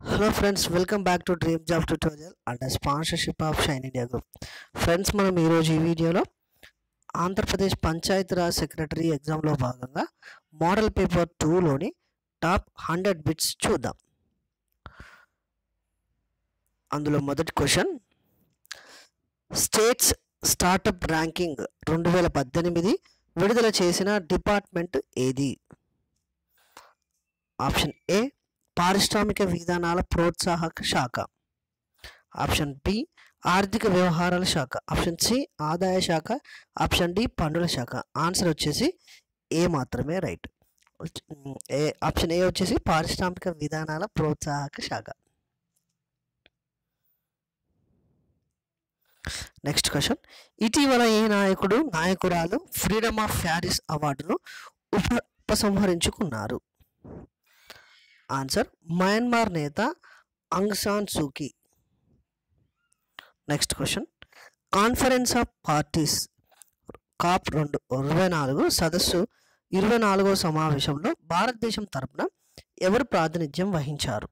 Hello friends welcome back to dream job tutorial and sponsorship of Shine India group friends మనం ఈరోజు ఈ వీడియోలో Andhra Pradesh Panchayati Raj secretary ఎగ్జామ్లో భాగంగా మోడల్ పేపర్ టూలోని టాప్ హండ్రెడ్ బిట్స్ చూద్దాం. అందులో మొదటి క్వశ్చన్ స్టేట్స్ స్టార్టప్ ర్యాంకింగ్ రెండు వేల పద్దెనిమిది విడుదల చేసిన డిపార్ట్మెంట్ ఏది? ఆప్షన్ ఏ పారిశ్రామిక విధానాల ప్రోత్సాహక శాఖ. ఆప్షన్ బి ఆర్థిక వ్యవహారాల శాఖ. ఆప్షన్ సి ఆదాయ శాఖ. ఆప్షన్ డి పన్నుల శాఖ. ఆన్సర్ వచ్చేసి ఏ మాత్రమే రైట్. ఏ ఆప్షన్ ఏ వచ్చేసి పారిశ్రామిక విధానాల ప్రోత్సాహక శాఖ. Next question. ఇటీవల ఏ నాయకుడు నాయకురాలు ఫ్రీడమ్ ఆఫ్ ప్యారిస్ అవార్డును ఉప ఉపసంహరించుకున్నారు? ఆన్సర్ మయన్మార్ నేత Aung San Suu Kyi next question conference of parties COP రెండు ఇరవై నాలుగు సదస్సు ఇరవై నాలుగో సమావేశంలో భారతదేశం తరపున ఎవరు ప్రాతినిధ్యం వహించారు?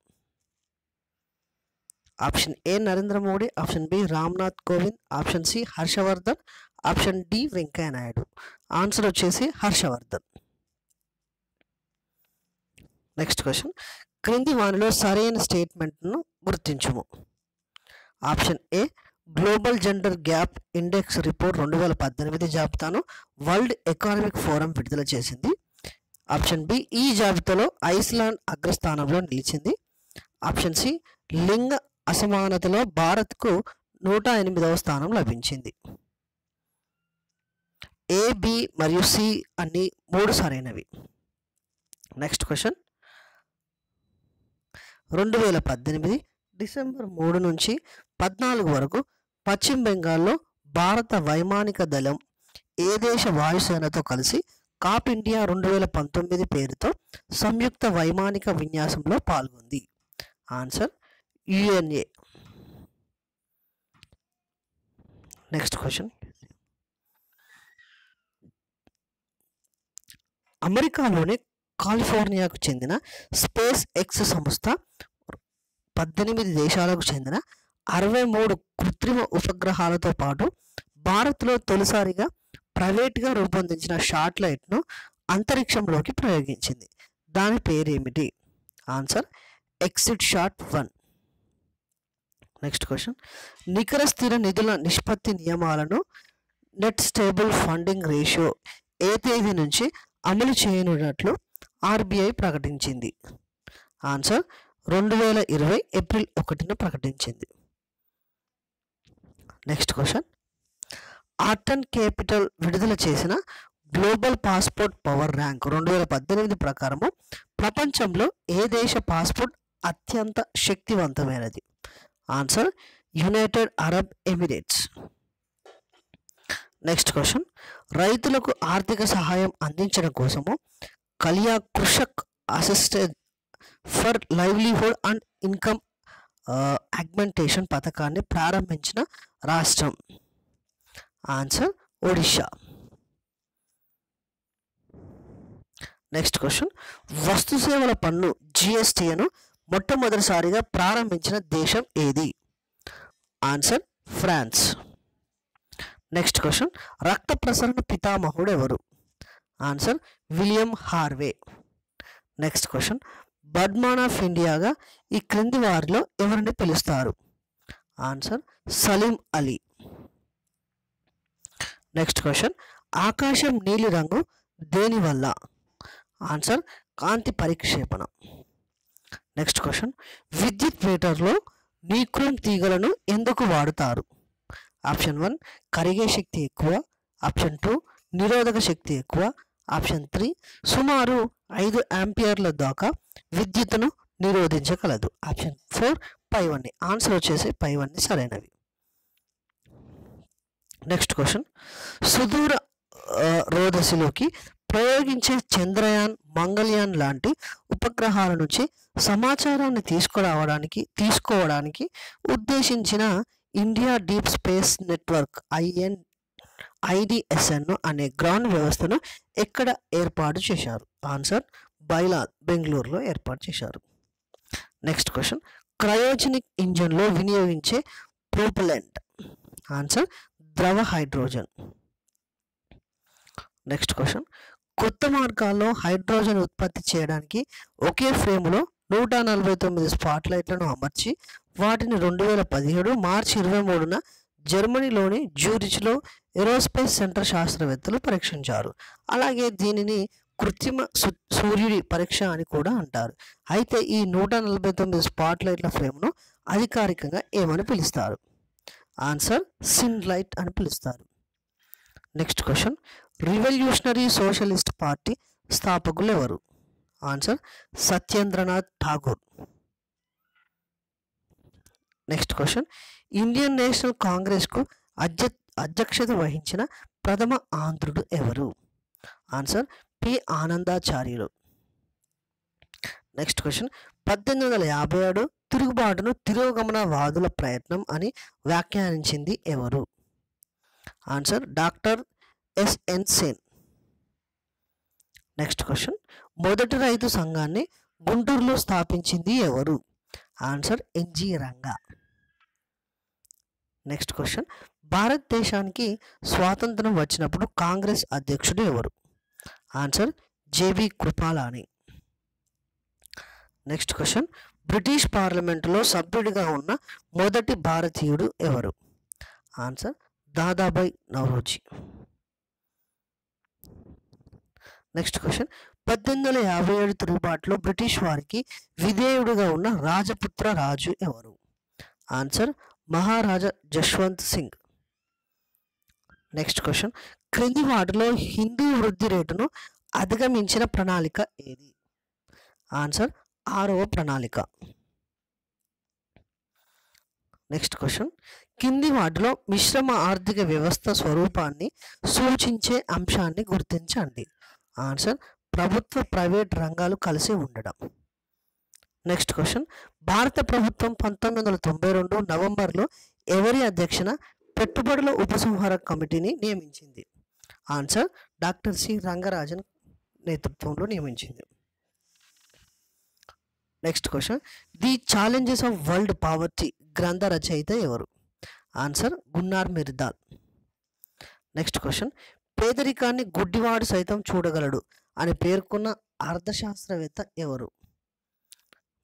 Option A Narendra Modi. Option B Ramnath Kovind. Option C Harshvardhan. Option D Venkaiah Naidu. Answer వచ్చేసి హర్షవర్ధన్. నెక్స్ట్ క్వశ్చన్ క్రింది వానిలో సరైన స్టేట్మెంట్ను గుర్తించుము. Option A global gender gap index report రెండు వేల పద్దెనిమిది జాబితాను వరల్డ్ ఎకనామిక్ ఫోరం విడుదల చేసింది. ఆప్షన్ బి ఈ జాబితాలో ఐస్లాండ్ అగ్రస్థానంలో నిలిచింది. ఆప్షన్ సి లింగ అసమానతలో భారత్కు నూట ఎనిమిదవ స్థానం లభించింది. ఏ బి మరియు సి అన్ని మూడు సరైనవి. నెక్స్ట్ క్వశ్చన్ రెండు వేల పద్దెనిమిది డిసెంబర్ మూడు నుంచి పద్నాలుగు వరకు పశ్చిమ బెంగాల్లో భారత వైమానిక దళం ఏ దేశ వాయుసేనతో కలిసి కాప్ ఇండియా రెండు వేల పంతొమ్మిది పేరుతో సంయుక్త వైమానిక విన్యాసంలో పాల్గొంది. Answer UNA. Next question. అమెరికాలోని కాలిఫోర్నియాకు చెందిన స్పేస్ ఎక్స్ సంస్థ పద్దెనిమిది దేశాలకు చెందిన అరవై మూడు కృత్రిమ ఉపగ్రహాలతో పాటు భారత్లో తొలిసారిగా ప్రైవేట్గా రూపొందించిన శాటిలైట్ను అంతరిక్షంలోకి ప్రయోగించింది. దాని పేరేమిటి? Answer exit shot one. Next question. నికర స్థిర నిధుల నిష్పత్తి నియమాలను నెట్ స్టేబుల్ ఫండింగ్ రేషియో ఏ తేదీ నుంచి అమలు చేయనున్నట్లు ఆర్బీఐ ప్రకటించింది. ఆన్సర్ రెండు వేల ఇరవై ఏప్రిల్ ఒకటిన ప్రకటించింది. Next question. ఆర్టన్ క్యాపిటల్ విడుదల చేసిన గ్లోబల్ పాస్పోర్ట్ పవర్ ర్యాంక్ రెండు వేల పద్దెనిమిది ప్రకారము ప్రపంచంలో ఏ దేశ పాస్పోర్ట్ అత్యంత శక్తివంతమైనది? Answer United Arab Emirates. Next question. రైతులకు ఆర్థిక సహాయం అందించడం కోసము Kalia Krushak assistant for livelihood and income augmentation పథకాన్ని ప్రారంభించిన రాష్ట్రం. ఆన్సర్ ఒడిషా నెక్స్ట్ క్వశ్చన్ వస్తు సేవల పన్ను జిఎస్టీను మొట్టమొదటిసారిగా ప్రారంభించిన దేశం ఏది? ఆన్సర్ ఫ్రాన్స్ నెక్స్ట్ క్వశ్చన్ రక్త ప్రసరణ పితామహుడు ఎవరు? Answer William Harvey next question birdman of ఇండియాగా ఈ క్రింది వారిలో ఎవరిని పిలుస్తారు? Answer Salim Ali next question ఆకాశం నీలి రంగు దేనివల్ల ఆన్సర్ కాంతి పరిక్షేపణ. నెక్స్ట్ క్వశ్చన్ విద్యుత్ మీటర్లో నీక్రోమ్ తీగలను ఎందుకు వాడుతారు? ఆప్షన్ వన్ కరిగే శక్తి ఎక్కువ. ఆప్షన్ టూ నిరోధక శక్తి ఎక్కువ. ఆప్షన్ త్రీ సుమారు ఐదు యాంపియర్ల దాకా విద్యుత్తును నిరోధించగలదు. ఆప్షన్ ఫోర్ పైవన్నీ ఆన్సర్ వచ్చేసి పైవన్నీ సరైనవి. Next question. సుదూర రోదశలోకి ప్రయోగించే చంద్రయాన్ మంగళయాన్ లాంటి ఉపగ్రహాల నుంచి సమాచారాన్ని తీసుకురావడానికి తీసుకోవడానికి ఉద్దేశించిన India deep space network IN IDSN అనే గ్రౌండ్ వ్యవస్థను ఎక్కడ ఏర్పాటు చేశారు? ఆన్సర్ బైలా బెంగళూరులో ఏర్పాటు చేశారు. నెక్స్ట్ క్వశ్చన్ క్రయోజనిక్ ఇంజన్లో వినియోగించే ప్రోపలెంట్. ఆన్సర్ ద్రవ హైడ్రోజన్. నెక్స్ట్ క్వశ్చన్ కొత్త మార్గాల్లో హైడ్రోజన్ ఉత్పత్తి చేయడానికి ఒకే ఫ్రేములో నూట నలభై తొమ్మిది స్పాట్ లైట్లను అమర్చి వాటిని రెండు వేల పదిహేడు మార్చి ఇరవై మూడున జర్మనీలోని జ్యూరిచ్లో ఏరోస్పేస్ సెంటర్ శాస్త్రవేత్తలు పరీక్షించారు. అలాగే దీనిని కృత్రిమ సూర్యుడి పరీక్ష అని కూడా అంటారు. అయితే ఈ నూట నలభై తొమ్మిది స్పాట్ లైట్ల ఫ్రేమ్ను అధికారికంగా ఏమని పిలుస్తారు? ఆన్సర్ సిన్ లైట్ అని పిలుస్తారు. Next question. Revolutionary Socialist Party స్థాపకులు ఎవరు answer Satyendranath Tagore. Next question Indian National కాంగ్రెస్కు అధ్య అధ్యక్షత వహించిన ప్రథమ ఆంధ్రుడు ఎవరు? Answer P Anandacharyulu. Next question పద్దెనిమిది వందల యాభై ఏడు తిరుగుబాటును తిరోగమనవాదుల ప్రయత్నం అని వ్యాఖ్యానించింది ఎవరు? Answer doctor S N Sen next question మొదటి రైతు సంఘాన్ని గుంటూరులో స్థాపించింది ఎవరు? Answer N G Ranga next question. భారతదేశానికి స్వాతంత్రం వచ్చినప్పుడు కాంగ్రెస్ అధ్యక్షుడు ఎవరు? Answer J B Kripalani. Next question. British పార్లమెంటులో సభ్యుడిగా ఉన్న మొదటి భారతీయుడు ఎవరు? Answer Dadabhai Naoroji. Next question. పద్దెనిమిది వందల యాభై ఏడు తిరుగుబాటులో బ్రిటిష్ వారికి విధేయుడుగా ఉన్న రాజపుత్ర రాజు ఎవరు? Answer Maharaja Jaswant Singh. Next question క్రింది వాటిలో హిందూ వృద్ధి రేటును అధిగమించిన ప్రణాళిక ఏది? ఆన్సర్ ఆరవ ప్రణాళిక. నెక్స్ట్ క్వశ్చన్ కింది వాటిలో మిశ్రమ ఆర్థిక వ్యవస్థ స్వరూపాన్ని సూచించే అంశాన్ని గుర్తించండి. ఆన్సర్ ప్రభుత్వ ప్రైవేట్ రంగాలు కలిసి ఉండడం. నెక్స్ట్ క్వశ్చన్ భారత ప్రభుత్వం పంతొమ్మిది వందల తొంభై రెండు నవంబర్లో ఎవరి అధ్యక్షన పెట్టుబడుల ఉపసంహార కమిటీని నియమించింది? ఆన్సర్ డాక్టర్ సి రంగరాజన్ నేతృత్వంలో నియమించింది. Next question the challenges of world poverty గ్రంథ రచయిత ఎవరు? Answer Gunnar Myrdal. Next question పేదరికాన్ని గుడ్డివాడు సైతం చూడగలడు. అని పేర్కొన్న అర్థశాస్త్రవేత్త ఎవరు?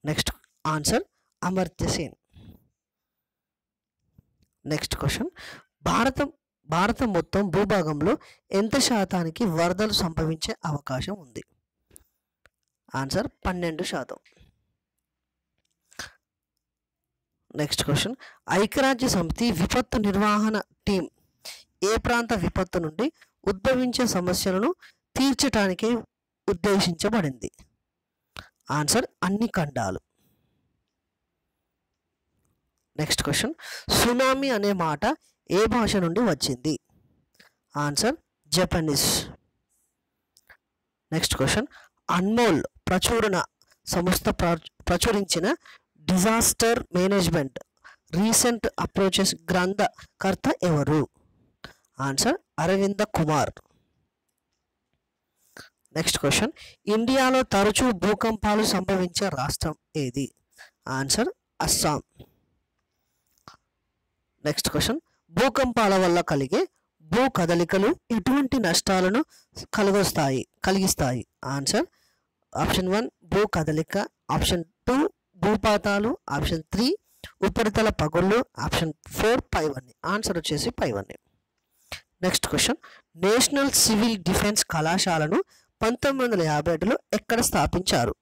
Next answer Amartya Sen. Next question భారతం భారతం మొత్తం భూభాగంలో ఎంత శాతానికి వరదలు సంభవించే అవకాశం ఉంది? ఆన్సర్ పన్నెండు శాతం. నెక్స్ట్ క్వశ్చన్ ఐక్యరాజ్య సమితి విపత్తు నిర్వహణ టీం ఏ ప్రాంత విపత్తు నుండి ఉద్భవించే సమస్యలను తీర్చటానికి ఉద్దేశించబడింది. ఆన్సర్ అన్ని ఖండాలు. Next question. సునామీ అనే మాట ఏ భాష నుండి వచ్చింది? Answer Japanese. Next question. Anmol ప్రచురణ సంస్థ ప్రచురించిన డిజాస్టర్ మేనేజ్మెంట్ రీసెంట్ అప్రోచెస్ గ్రంథకర్త ఎవరు? Answer Aravinda Kumar. Next question ఇండియాలో తరచూ భూకంపాలు సంభవించే రాష్ట్రం ఏది? ఆన్సర్ అస్సాం నెక్స్ట్ క్వశ్చన్ భూకంపాల వల్ల కలిగే భూ కదలికలు ఎటువంటి నష్టాలను కలుగొస్తాయి కలిగిస్తాయి? ఆన్సర్ ఆప్షన్ వన్ భూ కదలిక. ఆప్షన్ టూ భూపాతాలు. ఆప్షన్ త్రీ ఉపరితల పగుళ్ళు. ఆప్షన్ ఫోర్ పైవన్నీ. ఆన్సర్ వచ్చేసి పైవన్నీ. Next question national civil defence కళాశాలను పంతొమ్మిది వందల యాభై ఏడులో ఎక్కడ స్థాపించారు?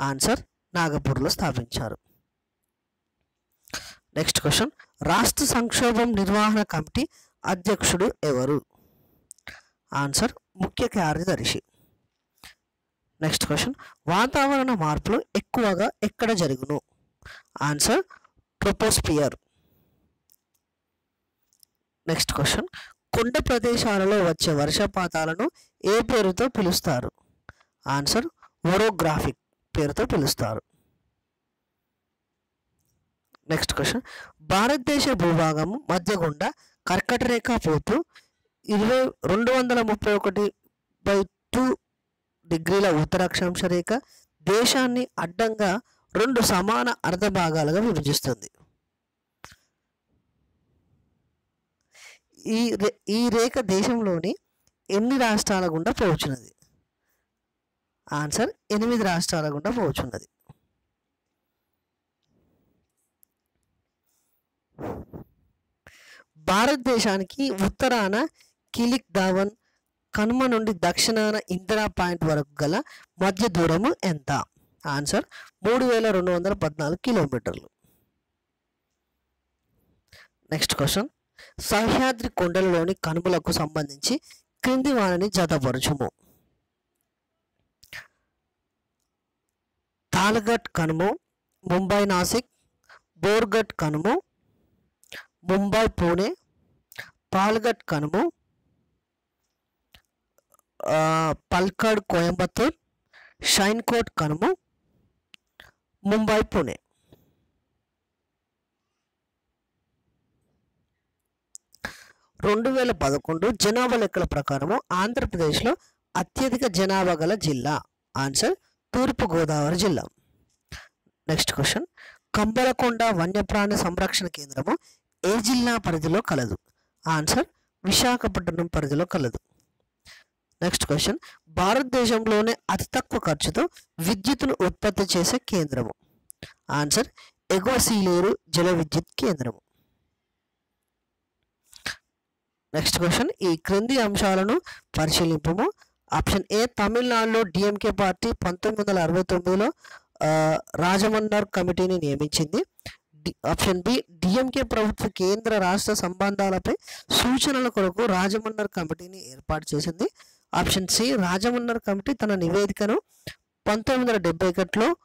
ఆన్సర్ నాగపూర్లో స్థాపించారు. నెక్స్ట్ క్వశ్చన్ రాష్ట్ర సంక్షోభం నిర్వహణ కమిటీ అధ్యక్షుడు ఎవరు? ఆన్సర్ ముఖ్య కార్యదర్శి. నెక్స్ట్ క్వశ్చన్ వాతావరణ మార్పులు ఎక్కువగా ఎక్కడ జరుగును? ఆన్సర్ ట్రోపోస్పియర్ నెక్స్ట్ క్వశ్చన్ కొండ ప్రదేశాలలో వచ్చే వర్షపాతాలను ఏ పేరుతో పిలుస్తారు? ఆన్సర్ ఓరోగ్రాఫిక్ పేరుతో పిలుస్తారు. నెక్స్ట్ క్వశ్చన్ భారతదేశ భూభాగం మధ్య గుండా కర్కట రేఖ పోతూ ఇరవై రెండు వందల ముప్పై ఒకటి బై టూ డిగ్రీల ఉత్తరాక్షాంశ రేఖ దేశాన్ని అడ్డంగా రెండు సమాన అర్ధ భాగాలుగా విభజిస్తుంది. ఈ రే ఈ రేఖ దేశంలోని ఎన్ని రాష్ట్రాల గుండా పోచున్నది? ఆన్సర్ ఎనిమిది రాష్ట్రాల గుండా పోచున్నది. భారతదేశానికి ఉత్తరాన కిలిక్ ధావన్ కనుమ నుండి దక్షిణాన ఇందిరా పాయింట్ వరకు గల మధ్య దూరము ఎంత? ఆన్సర్ మూడు వేల రెండు వందల పద్నాలుగు కిలోమీటర్లు. Next question. సహ్యాద్రి కొండలలోని కనుమలకు సంబంధించి క్రింది వారిని జతపరచుము. తాల్గట్ కనుము ముంబై నాసిక్ బోర్గట్ కనుము ముంబై పూణే పాల్గట్ కనుము పల్కాడ్ కోయంబత్తూర్ షైన్కోట్ కనుము ముంబై పూణే. రెండు వేల పదకొండు జనాభా లెక్కల ప్రకారము ఆంధ్రప్రదేశ్లో అత్యధిక జనాభా గల జిల్లా. ఆన్సర్ తూర్పుగోదావరి జిల్లా. నెక్స్ట్ క్వశ్చన్ కంబలకొండ వన్యప్రాణి సంరక్షణ కేంద్రము ఏ జిల్లా పరిధిలో కలదు? ఆన్సర్ విశాఖపట్నం పరిధిలో కలదు. నెక్స్ట్ క్వశ్చన్ భారతదేశంలోనే అతి తక్కువ ఖర్చుతో విద్యుత్తును ఉత్పత్తి చేసే కేంద్రము. ఆన్సర్ ఎగువ సీలేరు జల విద్యుత్ కేంద్రము. నెక్స్ట్ క్వశ్చన్ ఈ క్రింది అంశాలను పరిశీలింపము. ఆప్షన్ ఏ తమిళనాడులో డిఎంకే పార్టీ పంతొమ్మిది వందల అరవై తొమ్మిదిలో రాజమన్నార్ కమిటీని నియమించింది. డి- ఆప్షన్ బి డిఎంకే ప్రభుత్వ కేంద్ర రాష్ట్ర సంబంధాలపై సూచనల కొరకు రాజమన్నర్ కమిటీని ఏర్పాటు చేసింది. ఆప్షన్ సి రాజమన్నర్ కమిటీ తన నివేదికను పంతొమ్మిది వందల డెబ్బై ఒకటిలో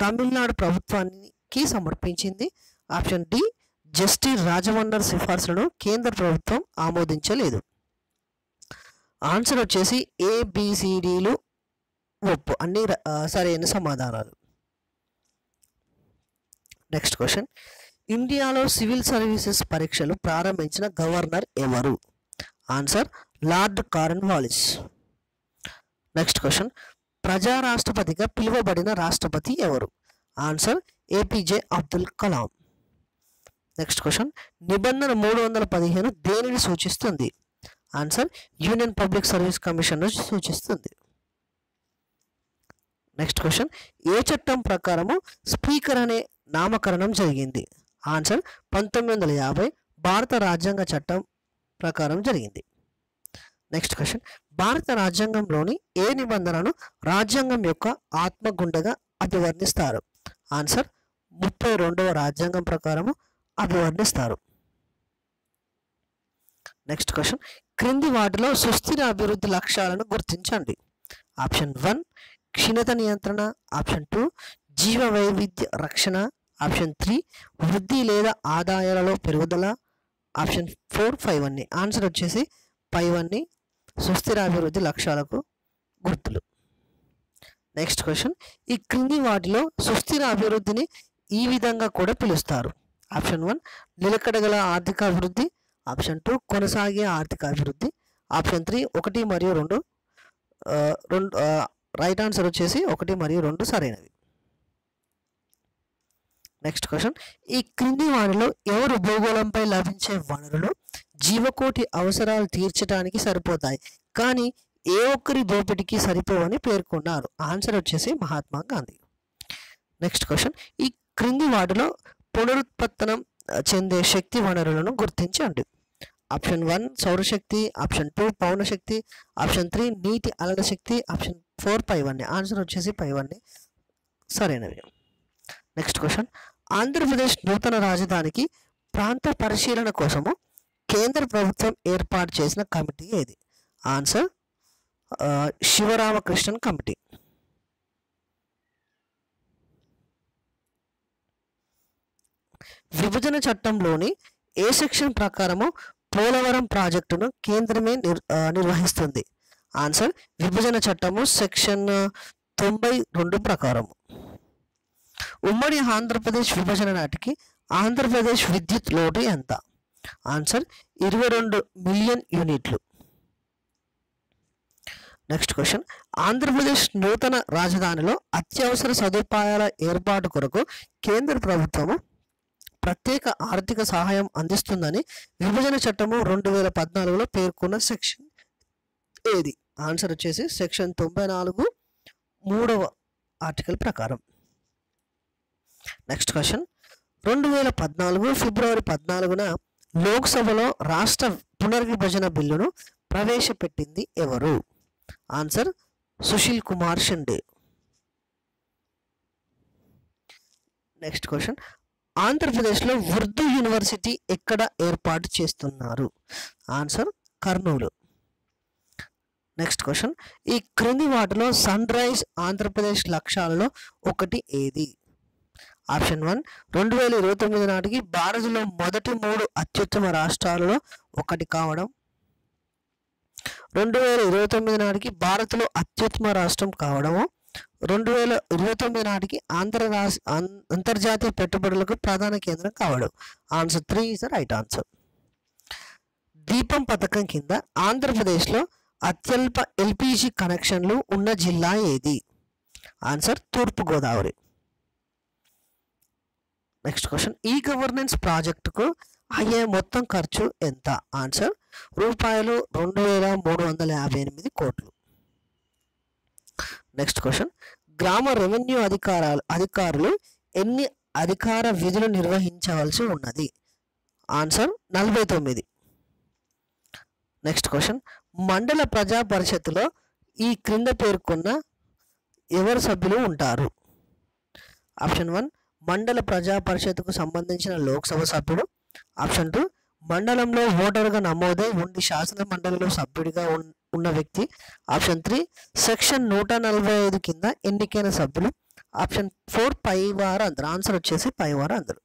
తమిళనాడు ప్రభుత్వానికి సమర్పించింది. ఆప్షన్ డి జస్టిస్ రాజమన్నర్ సిఫార్సులను కేంద్ర ప్రభుత్వం ఆమోదించలేదు. ఆన్సర్ వచ్చేసి ఏబిసిడిలు ఒప్పు. అన్ని సరైన సమాధానాలు? నెక్స్ట్ క్వశ్చన్ ఇండియాలో సివిల్ సర్వీసెస్ పరీక్షలు ప్రారంభించిన గవర్నర్ ఎవరు? Answer lord Cornwallis next question ప్రజా రాష్ట్రపతిగా పిలువబడిన రాష్ట్రపతి ఎవరు? Answer A P J Abdul Kalam. Next question నిబంధన మూడు వందల పదిహేను దేనిని సూచిస్తుంది? ఆన్సర్ యూనియన్ పబ్లిక్ సర్వీస్ కమిషన్ను సూచిస్తుంది. నెక్స్ట్ క్వశ్చన్ ఏ చట్టం ప్రకారము స్పీకర్ అనే నామకరణం జరిగింది? ఆన్సర్ పంతొమ్మిది వందల యాభై భారత రాజ్యాంగ చట్టం ప్రకారం జరిగింది. నెక్స్ట్ క్వశ్చన్ భారత రాజ్యాంగంలోని ఏ నిబంధనను రాజ్యాంగం యొక్క ఆత్మగుండగా అభివర్ణిస్తారు? ఆన్సర్ ముప్పై రెండవ రాజ్యాంగం ప్రకారము అభివర్ణిస్తారు. నెక్స్ట్ క్వశ్చన్ క్రింది వాటిలో సుస్థిర అభివృద్ధి లక్ష్యాలను గుర్తించండి. ఆప్షన్ వన్ క్షీణత నియంత్రణ. ఆప్షన్ టూ జీవ వైవిధ్య రక్షణ. ఆప్షన్ త్రీ వృద్ధి లేదా ఆదాయాలలో పెరుగుదల. ఆప్షన్ ఫోర్ ఫైవ్ అన్ని. ఆన్సర్ వచ్చేసి ఫైవ్ అన్ని సుస్థిర అభివృద్ధి లక్ష్యాలకు గుర్తులు. నెక్స్ట్ క్వశ్చన్ ఈ క్రింది వాటిలో సుస్థిర అభివృద్ధిని ఈ విధంగా కూడా పిలుస్తారు. ఆప్షన్ వన్ నిలకడగల ఆర్థిక అభివృద్ధి. ఆప్షన్ టూ కొనసాగే ఆర్థిక అభివృద్ధి. ఆప్షన్ త్రీ ఒకటి మరియు రెండు రెండు రైట్ ఆన్సర్ వచ్చేసి ఒకటి మరియు రెండు సరైనవి. నెక్స్ట్ క్వశ్చన్ ఈ క్రింది వారిలో ఎవరు భూగోళంపై లభించే వనరులు జీవకోటి అవసరాలు తీర్చడానికి సరిపోతాయి. కానీ ఏ ఒక్కరి దోపిడికి సరిపోవని పేర్కొన్నారు. ఆన్సర్ వచ్చేసి మహాత్మా గాంధీ. నెక్స్ట్ క్వశ్చన్ ఈ క్రింది వాటిలో పునరుత్పత్తనం చెందే శక్తి వనరులను గుర్తించండి. ఆప్షన్ వన్ సౌరశక్తి. ఆప్షన్ టూ పౌనశక్తి. ఆప్షన్ త్రీ నీటి అలల శక్తి. ఆప్షన్ ఫోర్ పైవన్నీ. ఆన్సర్ వచ్చేసి పైవన్నీ. సరైనవి నెక్స్ట్ క్వశ్చన్ ఆంధ్రప్రదేశ్ నూతన రాజధానికి ప్రాంత పరిశీలన కోసము కేంద్ర ప్రభుత్వం ఏర్పాటు చేసిన కమిటీ ఏది? Answer Sivaramakrishnan committee. విభజన చట్టంలోని ఏ సెక్షన్ ప్రకారము పోలవరం ప్రాజెక్టును కేంద్రమే నిర్ నిర్వహిస్తుంది? ఆన్సర్ విభజన చట్టము సెక్షన్ తొంభై రెండు ప్రకారం ఉమ్మడి ఆంధ్రప్రదేశ్ విభజన నాటికి ఆంధ్రప్రదేశ్ విద్యుత్ లోటు ఎంత? ఆన్సర్ ఇరవై రెండు మిలియన్ యూనిట్లు. నెక్స్ట్ క్వశ్చన్ ఆంధ్రప్రదేశ్ నూతన రాజధానిలో అత్యవసర సదుపాయాల ఏర్పాటు కొరకు కేంద్ర ప్రభుత్వము ప్రత్యేక ఆర్థిక సహాయం అందిస్తుందని విభజన చట్టము రెండు వేల పద్నాలుగులో పేర్కొన్న సెక్షన్ ఏది? ఆన్సర్ వచ్చేసి సెక్షన్ తొంభై నాలుగు మూడవ ఆర్టికల్ ప్రకారం. Next question. రెండు వేల పద్నాలుగు ఫిబ్రవరి పద్నాలుగున లోక్సభలో రాష్ట్ర పునర్విభజన బిల్లును ప్రవేశపెట్టింది ఎవరు? Answer Sushil Kumar Shinde. Next question. ఆంధ్రప్రదేశ్లో ఉర్దూ యూనివర్సిటీ ఎక్కడ ఏర్పాటు చేస్తున్నారు? ఆన్సర్ కర్నూలు. Next question. ఈ క్రింది వాటిలో సన్ రైజ్ ఆంధ్రప్రదేశ్ లక్ష్యాలలో ఒకటి ఏది? ఆప్షన్ వన్ రెండు వేల ఇరవై తొమ్మిది నాటికి భారత్లో మొదటి మూడు అత్యుత్తమ రాష్ట్రాలలో ఒకటి కావడం. రెండు వేల ఇరవై తొమ్మిది నాటికి భారత్లో అత్యుత్తమ రాష్ట్రం కావడము. రెండు వేల ఇరవై తొమ్మిది నాటికి ఆంధ్ర రాష్ట్ర అం- అంతర్జాతీయ పెట్టుబడులకు ప్రధాన కేంద్రం కావడం. Answer three is right answer Deepam పథకం కింద ఆంధ్రప్రదేశ్లో అత్యల్ప ఎల్పిజి కనెక్షన్లు ఉన్న జిల్లా ఏది? Answer Thurpugodavari. Next question e governance ప్రాజెక్టుకు అయ్యే మొత్తం ఖర్చు ఎంత? ఆన్సర్ రూపాయలు రెండు వేల మూడు వందల యాభై ఎనిమిది కోట్లు. నెక్స్ట్ క్వశ్చన్ గ్రామ రెవెన్యూ అధికారాలు అధికారులు ఎన్ని అధికార విధులు నిర్వహించవలసి ఉన్నది? ఆన్సర్ నలభై తొమ్మిది. Next question. మండల ప్రజా పరిషత్తులో ఈ క్రింద పేర్కొన్న ఎవరు సభ్యులు ఉంటారు? ఆప్షన్ వన్ మండల ప్రజా పరిషత్కు సంబంధించిన లోక్సభ సభ్యుడు. ఆప్షన్ టూ మండలంలో ఓటరుగా నమోదై ఉండి శాసన మండలిలో సభ్యుడిగా ఉన్- ఉన్న వ్యక్తి. ఆప్షన్ త్రీ సెక్షన్ నూట నలభై ఐదు కింద ఎన్నికైన సభ్యులు. ఆప్షన్ ఫోర్ పై వారు అందరు. ఆన్సర్ వచ్చేసి పై వారు అందరు.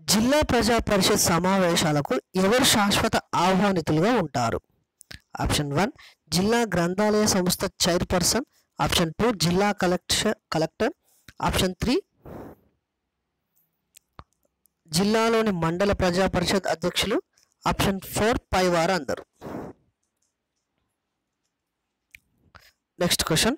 జిల్లా ప్రజా పరిషత్ సమావేశాలకు ఎవరు శాశ్వత ఆహ్వానితులుగా ఉంటారు? ఆప్షన్ వన్ జిల్లా గ్రంథాలయ సంస్థ చైర్పర్సన్. ఆప్షన్ టూ జిల్లా కలెక్టర్ కలెక్టర్. ఆప్షన్ త్రీ జిల్లాలోని మండల ప్రజా పరిషత్ అధ్యక్షులు ఆప్షన్ ఫోర్ పై వారు అందరు. Next question.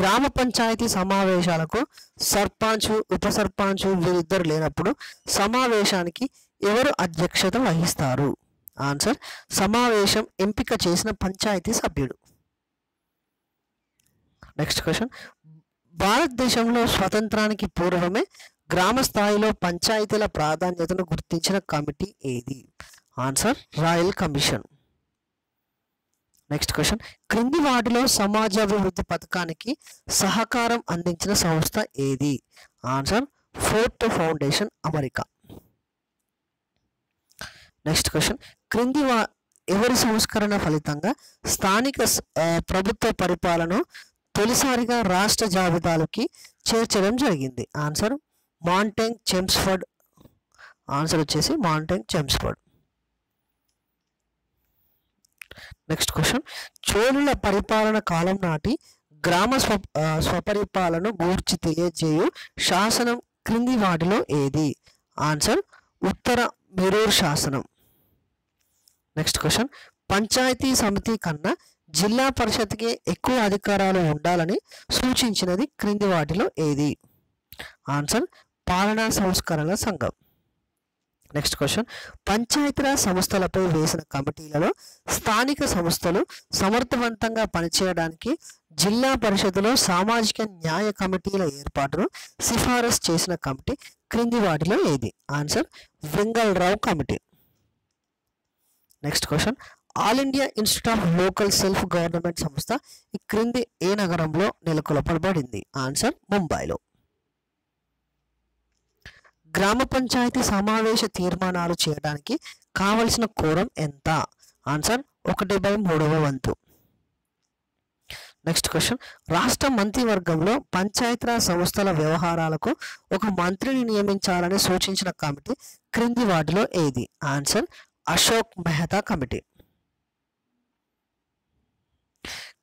గ్రామ పంచాయతీ సమావేశాలకు సర్పంచ్ ఉప సర్పంచ్ వీరిద్దరు లేనప్పుడు సమావేశానికి ఎవరు అధ్యక్షత వహిస్తారు? ఆన్సర్ సమావేశం ఎంపిక చేసిన పంచాయతీ సభ్యుడు. Next question. భారతదేశంలో స్వతంత్రానికి పూర్వమే గ్రామ స్థాయిలో పంచాయతీల ప్రాధాన్యతను గుర్తించిన కమిటీ ఏది? Answer royal commission. Next question. క్రింది వాటిలో సమాజాభివృద్ధి పథకానికి సహకారం అందించిన సంస్థ ఏది? Answer Ford foundation America. Next question. క్రింది వా ఎవరి సంస్కరణ ఫలితంగా స్థానిక ప్రభుత్వ పరిపాలన తొలిసారిగా రాష్ట్ర జాబితాలోకి చేర్చడం జరిగింది? ఆన్సర్ మాంటెంగ్ చెమ్స్ఫర్డ్ ఆన్సర్ వచ్చేసి మాంటెంగ్ చెమ్స్ఫర్డ్ నెక్స్ట్ క్వశ్చన్ చోళుల పరిపాలన కాలం నాటి గ్రామ స్వ స్వపరిపాలన గూర్చి తెలియజేయు శాసనం క్రింది వాటిలో ఏది? ఆన్సర్ ఉత్తర మెరూర్ శాసనం. నెక్స్ట్ క్వశ్చన్ పంచాయతీ సమితి కన్నా జిల్లా పరిషత్కి ఎక్కువ అధికారాలు ఉండాలని సూచించినది క్రింది వాటిలో ఏది? ఆన్సర్ పాలనా సంస్కరణ సంఘం. నెక్స్ట్ క్వశ్చన్ పంచాయతీరాజ్ సంస్థలపై వేసిన కమిటీలలో స్థానిక సంస్థలు సమర్థవంతంగా పనిచేయడానికి జిల్లా పరిషత్లో సామాజిక న్యాయ కమిటీల ఏర్పాటును సిఫారసు చేసిన కమిటీ క్రింది వాటిలో ఏది? Answer Vengalarao committee. Next question all India institute of local self government సంస్థ ఈ క్రింది ఏ నగరంలో నెలకొల్పబడింది? ఆన్సర్ ముంబైలో. గ్రామ పంచాయతీ సమావేశ తీర్మానాలు చేయడానికి కావలసిన కోరం ఎంత? ఆన్సర్ ఒకటి బై మూడవ వంతు. Next question. రాష్ట్ర మంత్రివర్గంలో పంచాయతీరాజ్ సంస్థల వ్యవహారాలకు ఒక మంత్రిని నియమించాలని సూచించిన కమిటీ క్రింది వాటిలో ఏది? Answer Ashok Mehta committee.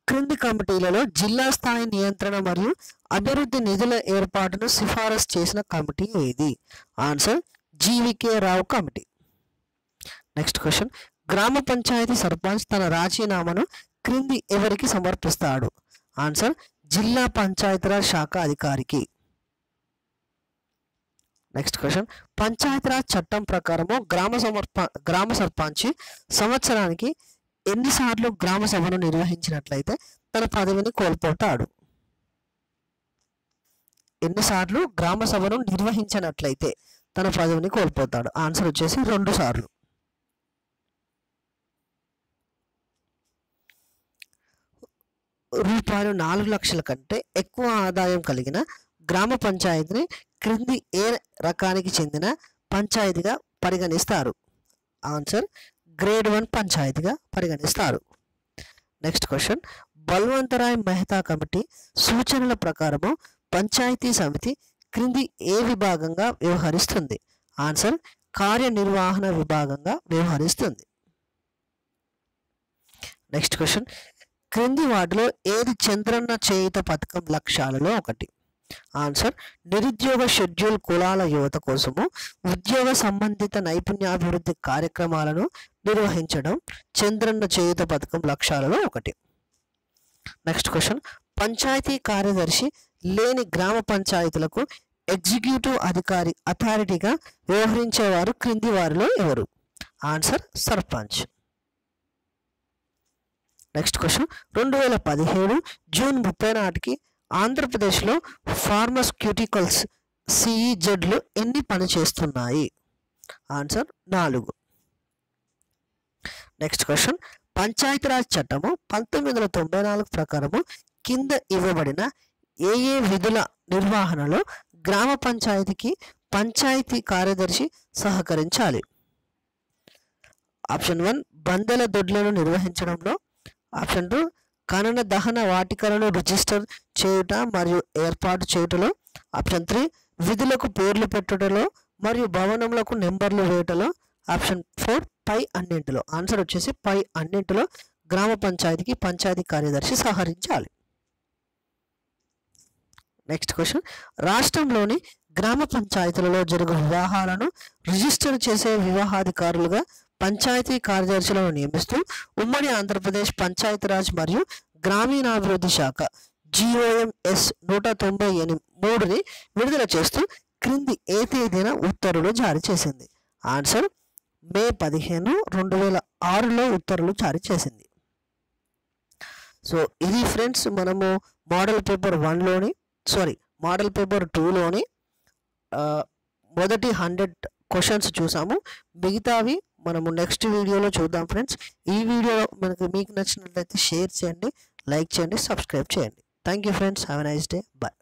క్రింది కమిటీలలో జిల్లా స్థాయి నియంత్రణ మరియు అభివృద్ధి నిధుల ఏర్పాటును సిఫారసు చేసిన కమిటీ ఏది? Answer GVK Rao committee. Next question. గ్రామ పంచాయతీ సర్పంచ్ తన రాజీనామాను క్రింది ఎవరికి సమర్పిస్తాడు? ఆన్సర్ జిల్లా పంచాయతీరాజ్ శాఖ అధికారికి. Next question. పంచాయతీరాజ్ చట్టం ప్రకారము గ్రామ సమర్ప గ్రామ సర్పంచి సంవత్సరానికి ఎన్నిసార్లు గ్రామ సభను నిర్వహించినట్లయితే తన పదవిని కోల్పోతాడు. ఎన్నిసార్లు గ్రామ సభను నిర్వహించినట్లయితే తన పదవిని కోల్పోతాడు. ఆన్సర్ వచ్చేసి రెండు సార్లు. రూపాయలు నాలుగు లక్షల కంటే ఎక్కువ ఆదాయం కలిగిన గ్రామ పంచాయతీని క్రింది ఏ రకానికి చెందిన పంచాయతీగా పరిగణిస్తారు? ఆన్సర్ గ్రేడ్ వన్ పంచాయతీగా పరిగణిస్తారు. Next question. Balwantrai Mehta committee సూచనల ప్రకారము పంచాయతీ సమితి క్రింది ఏ విభాగంగా వ్యవహరిస్తుంది? ఆన్సర్ కార్యనిర్వహణ విభాగంగా వ్యవహరిస్తుంది. Next question. క్రింది వాటిలో ఏది చంద్రన్న చేయుత పథకం లక్ష్యాలలో ఒకటి? ఆన్సర్ నిరుద్యోగ షెడ్యూల్ కులాల యువత కోసము ఉద్యోగ సంబంధిత నైపుణ్యాభివృద్ధి కార్యక్రమాలను నిర్వహించడం చంద్రన్న చేయుత పథకం లక్ష్యాలలో ఒకటి. నెక్స్ట్ క్వశ్చన్ పంచాయతీ కార్యదర్శి లేని గ్రామ పంచాయతీలకు ఎగ్జిక్యూటివ్ అధికారి అథారిటీగా వ్యవహరించేవారు క్రింది వారిలో ఎవరు? ఆన్సర్ సర్పంచ్. నెక్స్ట్ క్వశ్చన్ రెండు వేల పదిహేడు జూన్ ముప్పై నాటికి ఆంధ్రప్రదేశ్లో ఫార్మస్క్యూటికల్స్ సిఈజెడ్లు ఎన్ని పనిచేస్తున్నాయి? ఆన్సర్ నాలుగు. Next question. పంచాయతీరాజ్ చట్టము పంతొమ్మిది వందల తొంభై నాలుగు ప్రకారము కింద ఇవ్వబడిన ఏ ఏ విధుల నిర్వహణలో గ్రామ పంచాయతీకి పంచాయతీ కార్యదర్శి సహకరించాలి? ఆప్షన్ వన్ బందెల దొడ్లను నిర్వహించడంలో. ఆప్షన్ టూ ఖనన దహన వాటికలను రిజిస్టర్ చేయుట మరియు ఏర్పాటు చేయుటలో ఆప్షన్ త్రీ విధులకు పేర్లు పెట్టుటలో మరియు భవనములకు నెంబర్లు వేయటలో ఆప్షన్ ఫోర్ పై అన్నింటిలో. ఆన్సర్ వచ్చేసి పై అన్నింటిలో గ్రామ పంచాయతీకి పంచాయతీ కార్యదర్శి సహకరించాలి. నెక్స్ట్ క్వశ్చన్ రాష్ట్రంలోని గ్రామ పంచాయతీలలో జరుగు వివాహాలను రిజిస్టర్ చేసే వివాహాధికారులుగా పంచాయతీ కార్యదర్శులను నియమిస్తూ ఉమ్మడి ఆంధ్రప్రదేశ్ పంచాయతీరాజ్ మరియు గ్రామీణాభివృద్ధి శాఖ జిఓఎంఎస్ నూట తొంభై ఎనిమిది మూడుని విడుదల చేస్తూ క్రింది ఏ తేదీన ఉత్తర్వులు జారీ చేసింది. ఆన్సర్ మే పదిహేను రెండు వేల ఆరులో ఉత్తర్వులు జారీ చేసింది. సో ఇది ఫ్రెండ్స్ మనము మోడల్ పేపర్ వన్లోని సారీ మోడల్ పేపర్ టూలోని మొదటి హండ్రెడ్ క్వశ్చన్స్ చూసాము. మిగతావి మనము నెక్స్ట్ వీడియోలో చూద్దాం ఫ్రెండ్స్ ఈ వీడియో మనకు మీకు నచ్చినట్లయితే షేర్ చేయండి లైక్ చేయండి సబ్స్క్రైబ్ చేయండి. Thank you friends have nice day bye